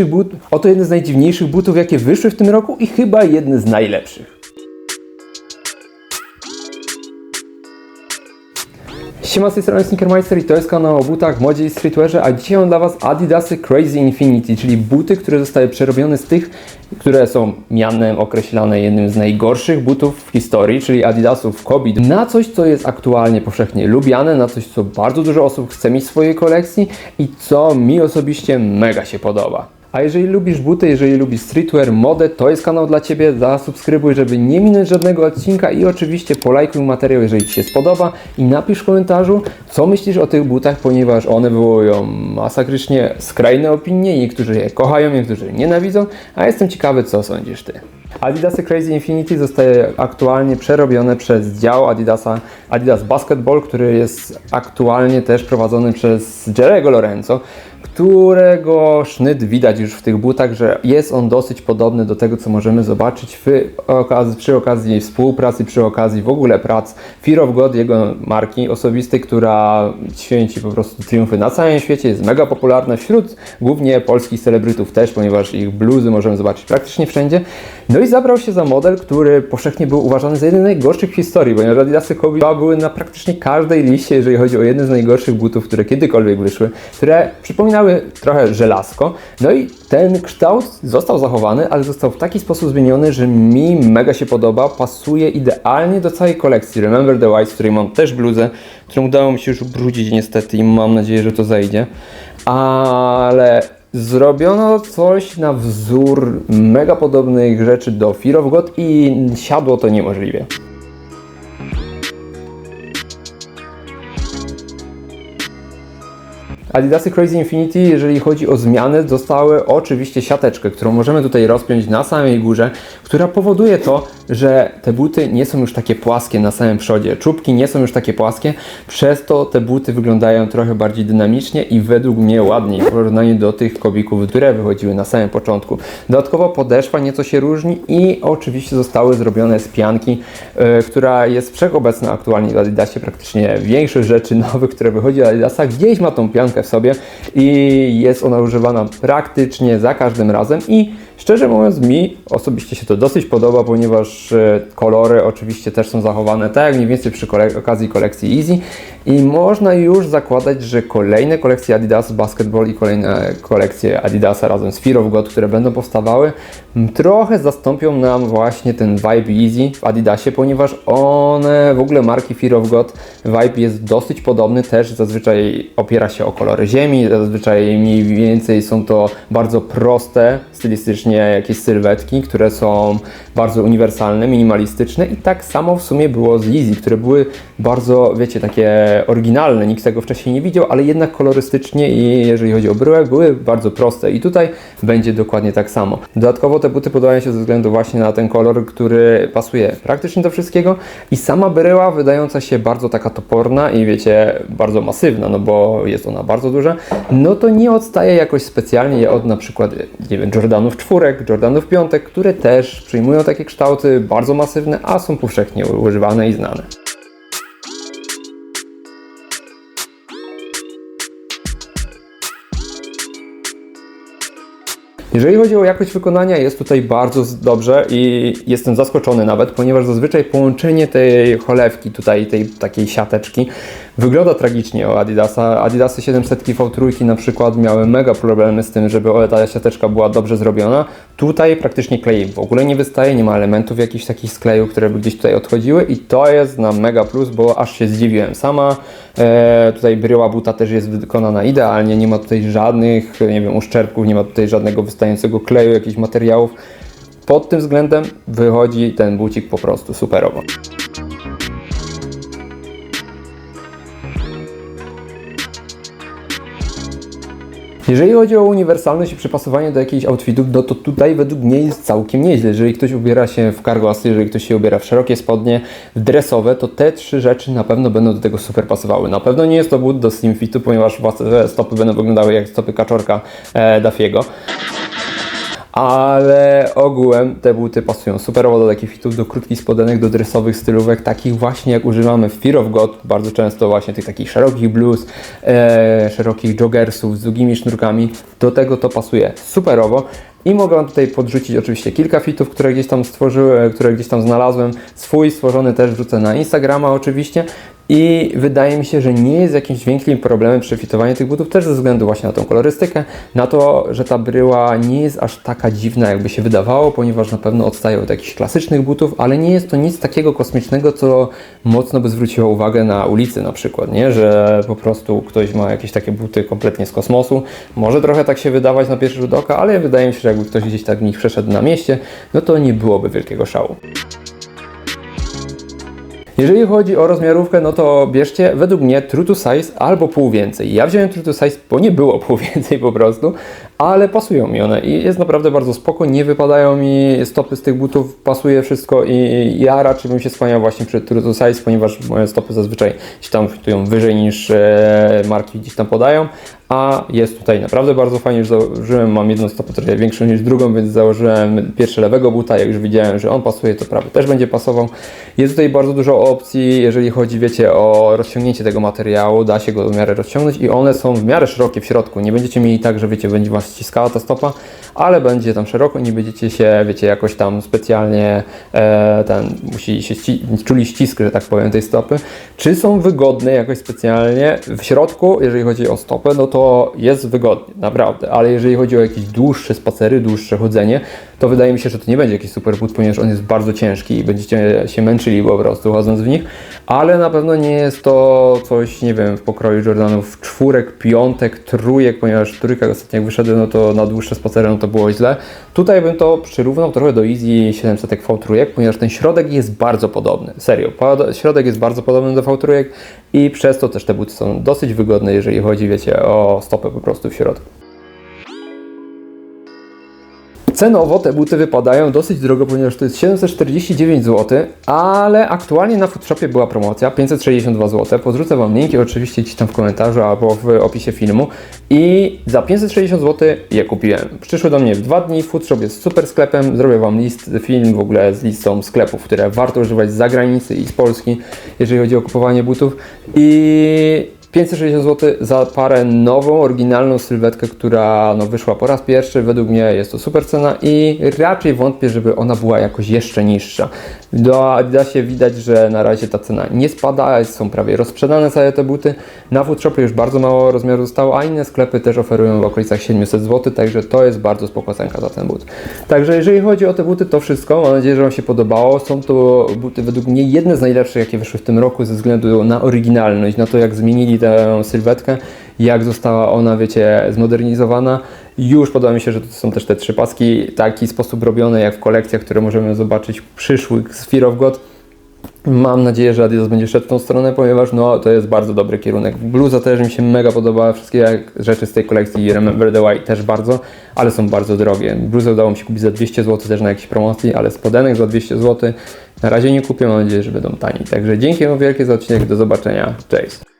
but. Oto jeden z najdziwniejszych butów, jakie wyszły w tym roku i chyba jedny z najlepszych. Siema, z tej strony Sneakermeister i to jest kanał o butach, modzie i streetwearze, a dzisiaj mam dla Was Adidasy Crazy Infinity, czyli buty, które zostały przerobione z tych, które są mianem określane jednym z najgorszych butów w historii, czyli Adidasów Kobe, na coś, co jest aktualnie powszechnie lubiane, na coś, co bardzo dużo osób chce mieć w swojej kolekcji i co mi osobiście mega się podoba. A jeżeli lubisz buty, jeżeli lubisz streetwear, modę, to jest kanał dla Ciebie. Zasubskrybuj, żeby nie minąć żadnego odcinka i oczywiście polajkuj materiał, jeżeli Ci się spodoba i napisz w komentarzu, co myślisz o tych butach, ponieważ one wywołują masakrycznie skrajne opinie. Niektórzy je kochają, niektórzy nienawidzą, a jestem ciekawy, co sądzisz Ty. Adidasy Crazy Infinity zostaje aktualnie przerobione przez dział Adidasa Adidas Basketball, który jest aktualnie też prowadzony przez Jerego Lorenzo, którego sznyt widać już w tych butach, że jest on dosyć podobny do tego, co możemy zobaczyć w okazji, przy okazji współpracy, przy okazji w ogóle prac Fear of God, jego marki osobistej, która święci po prostu triumfy na całym świecie, jest mega popularna wśród głównie polskich celebrytów też, ponieważ ich bluzy możemy zobaczyć praktycznie wszędzie. No i zabrał się za model, który powszechnie był uważany za jeden z najgorszych w historii, ponieważ Adidasy Kobe były na praktycznie każdej liście, jeżeli chodzi o jeden z najgorszych butów, które kiedykolwiek wyszły, które przypominały trochę żelazko. No i ten kształt został zachowany, ale został w taki sposób zmieniony, że mi mega się podoba, pasuje idealnie do całej kolekcji Remember the White, z której mam też bluzę, którą udało mi się już ubrudzić niestety i mam nadzieję, że to zajdzie. Ale Zrobiono coś na wzór mega podobnych rzeczy do Fear of God i siadło to niemożliwie. Adidasy Crazy Infinity, jeżeli chodzi o zmiany, dostały oczywiście siateczkę, którą możemy tutaj rozpiąć na samej górze, która powoduje to, że te buty nie są już takie płaskie na samym przodzie. Czubki nie są już takie płaskie, przez to te buty wyglądają trochę bardziej dynamicznie i według mnie ładniej w porównaniu do tych kobików, które wychodziły na samym początku. Dodatkowo podeszwa nieco się różni i oczywiście zostały zrobione z pianki, yy, która jest wszechobecna aktualnie w Adidasie. Praktycznie większość rzeczy nowych, które wychodzi z Adidasa, gdzieś ma tą piankę w sobie i jest ona używana praktycznie za każdym razem i szczerze mówiąc mi osobiście się to dosyć podoba, ponieważ e, kolory oczywiście też są zachowane tak jak mniej więcej przy okazji kolekcji Easy. I można już zakładać, że kolejne kolekcje Adidas Basketball i kolejne kolekcje Adidasa razem z Fear of God, które będą powstawały, trochę zastąpią nam właśnie ten vibe Easy w Adidasie, ponieważ one, w ogóle marki Fear of God, vibe jest dosyć podobny, też zazwyczaj opiera się o kolory ziemi, zazwyczaj mniej więcej są to bardzo proste stylistycznie jakieś sylwetki, które są bardzo uniwersalne, minimalistyczne i tak samo w sumie było z Easy, które były bardzo, wiecie, takie oryginalne, nikt tego wcześniej nie widział, ale jednak kolorystycznie i jeżeli chodzi o bryłę, były bardzo proste i tutaj będzie dokładnie tak samo. Dodatkowo te buty podobają się ze względu właśnie na ten kolor, który pasuje praktycznie do wszystkiego i sama bryła wydająca się bardzo taka toporna i wiecie, bardzo masywna, no bo jest ona bardzo duża, no to nie odstaje jakoś specjalnie od na przykład, nie wiem, Jordanów czwórek, Jordanów piątek, które też przyjmują takie kształty bardzo masywne, a są powszechnie używane i znane. Jeżeli chodzi o jakość wykonania, jest tutaj bardzo dobrze i jestem zaskoczony nawet, ponieważ zazwyczaj połączenie tej cholewki, tutaj tej takiej siateczki, wygląda tragicznie o Adidasa. Adidasy 700 V3 na przykład miały mega problemy z tym, żeby ta siateczka była dobrze zrobiona. Tutaj praktycznie klej w ogóle nie wystaje, nie ma elementów jakichś takich skleju, które by gdzieś tutaj odchodziły i to jest na mega plus, bo aż się zdziwiłem. Sama e, tutaj bryła buta też jest wykonana idealnie, nie ma tutaj żadnych, nie wiem, uszczerbków, nie ma tutaj żadnego wystającego kleju, jakichś materiałów. Pod tym względem wychodzi ten bucik po prostu superowo. Jeżeli chodzi o uniwersalność i przypasowanie do jakichś outfitów, no to tutaj według mnie jest całkiem nieźle. Jeżeli ktoś ubiera się w cargosy, jeżeli ktoś się ubiera w szerokie spodnie, w dresowe, to te trzy rzeczy na pewno będą do tego super pasowały. Na pewno nie jest to but do slim fitu, ponieważ stopy będą wyglądały jak stopy kaczorka e, Dafiego. Ale ogółem te buty pasują superowo do takich fitów, do krótkich spodenek, do dresowych stylówek, takich właśnie jak używamy w Fear of God, bardzo często właśnie tych takich szerokich blues, e, szerokich joggersów z długimi sznurkami, do tego to pasuje superowo. I mogę Wam tutaj podrzucić oczywiście kilka fitów, które gdzieś tam stworzyłem, które gdzieś tam znalazłem. Swój stworzony też wrzucę na Instagrama oczywiście. I wydaje mi się, że nie jest jakimś większym problemem przefitowanie tych butów, też ze względu właśnie na tą kolorystykę, na to, że ta bryła nie jest aż taka dziwna, jakby się wydawało, ponieważ na pewno odstaje od jakichś klasycznych butów, ale nie jest to nic takiego kosmicznego, co mocno by zwróciło uwagę na ulicy na przykład, nie? Że po prostu ktoś ma jakieś takie buty kompletnie z kosmosu. Może trochę tak się wydawać na pierwszy rzut oka, ale wydaje mi się, że jakby ktoś gdzieś tak w nich przeszedł na mieście, no to nie byłoby wielkiego szału. Jeżeli chodzi o rozmiarówkę, no to bierzcie według mnie true to size albo pół więcej. Ja wziąłem true to size, bo nie było pół więcej po prostu, ale pasują mi one i jest naprawdę bardzo spoko, nie wypadają mi stopy z tych butów, pasuje wszystko i ja raczej bym się skłaniał właśnie przy true size, ponieważ moje stopy zazwyczaj gdzieś tam fitują wyżej niż e, marki gdzieś tam podają, a jest tutaj naprawdę bardzo fajnie, że założyłem, mam jedną stopę trochę większą niż drugą, więc założyłem pierwszy lewego buta, jak już widziałem, że on pasuje, to prawy też będzie pasował. Jest tutaj bardzo dużo opcji, jeżeli chodzi, wiecie, o rozciągnięcie tego materiału, da się go w miarę rozciągnąć i one są w miarę szerokie w środku, nie będziecie mieli tak, że wiecie, będzie Was ściskała ta stopa, ale będzie tam szeroko, nie będziecie się, wiecie, jakoś tam specjalnie e, ten, musi się ści czuli ścisk, że tak powiem, tej stopy. Czy są wygodne jakoś specjalnie w środku, jeżeli chodzi o stopę, no to jest wygodnie, naprawdę, ale jeżeli chodzi o jakieś dłuższe spacery, dłuższe chodzenie, to wydaje mi się, że to nie będzie jakiś super but, ponieważ on jest bardzo ciężki i będziecie się męczyli po prostu chodząc w nich, ale na pewno nie jest to coś, nie wiem, w pokroju Jordanów czwórek, piątek, trójek, ponieważ trójka ostatnio jak no to na dłuższe spacery, no to było źle. Tutaj bym to przyrównał trochę do Easy 700 V3, ponieważ ten środek jest bardzo podobny, serio, środek jest bardzo podobny do V3 i przez to też te buty są dosyć wygodne, jeżeli chodzi, wiecie, o stopę po prostu w środku. Cenowo te buty wypadają dosyć drogo, ponieważ to jest 749 zł, ale aktualnie na Foodshopie była promocja 562 zł. Podrzucę Wam linki oczywiście gdzieś tam w komentarzu albo w opisie filmu. I za 560 zł je kupiłem. Przyszły do mnie w dwa dni. Foodshop jest super sklepem. Zrobię Wam list, film w ogóle z listą sklepów, które warto używać z zagranicy i z Polski, jeżeli chodzi o kupowanie butów. I 560 zł za parę nową, oryginalną sylwetkę, która no, wyszła po raz pierwszy. Według mnie jest to super cena i raczej wątpię, żeby ona była jakoś jeszcze niższa. Do Adidasie widać, że na razie ta cena nie spada, są prawie rozprzedane całe te buty. Na Foodshopie już bardzo mało rozmiaru zostało, a inne sklepy też oferują w okolicach 700 zł, także to jest bardzo spoko cenka za ten but. Także jeżeli chodzi o te buty, to wszystko. Mam nadzieję, że Wam się podobało. Są to buty według mnie jedne z najlepszych, jakie wyszły w tym roku ze względu na oryginalność, na to jak zmienili tę sylwetkę, jak została ona, wiecie, zmodernizowana. Już podoba mi się, że to są też te trzy paski, taki sposób robione jak w kolekcjach, które możemy zobaczyć w przyszłych Fear of God. Mam nadzieję, że Adidas będzie szedł w tą stronę, ponieważ no, to jest bardzo dobry kierunek. Bluza też mi się mega podoba, wszystkie rzeczy z tej kolekcji Remember the White też bardzo, ale są bardzo drogie. Bluzę udało mi się kupić za 200 zł też na jakiejś promocji, ale spodenek za 200 zł na razie nie kupię, mam nadzieję, że będą tani. Także dzięki wielkie za odcinek, do zobaczenia, cześć!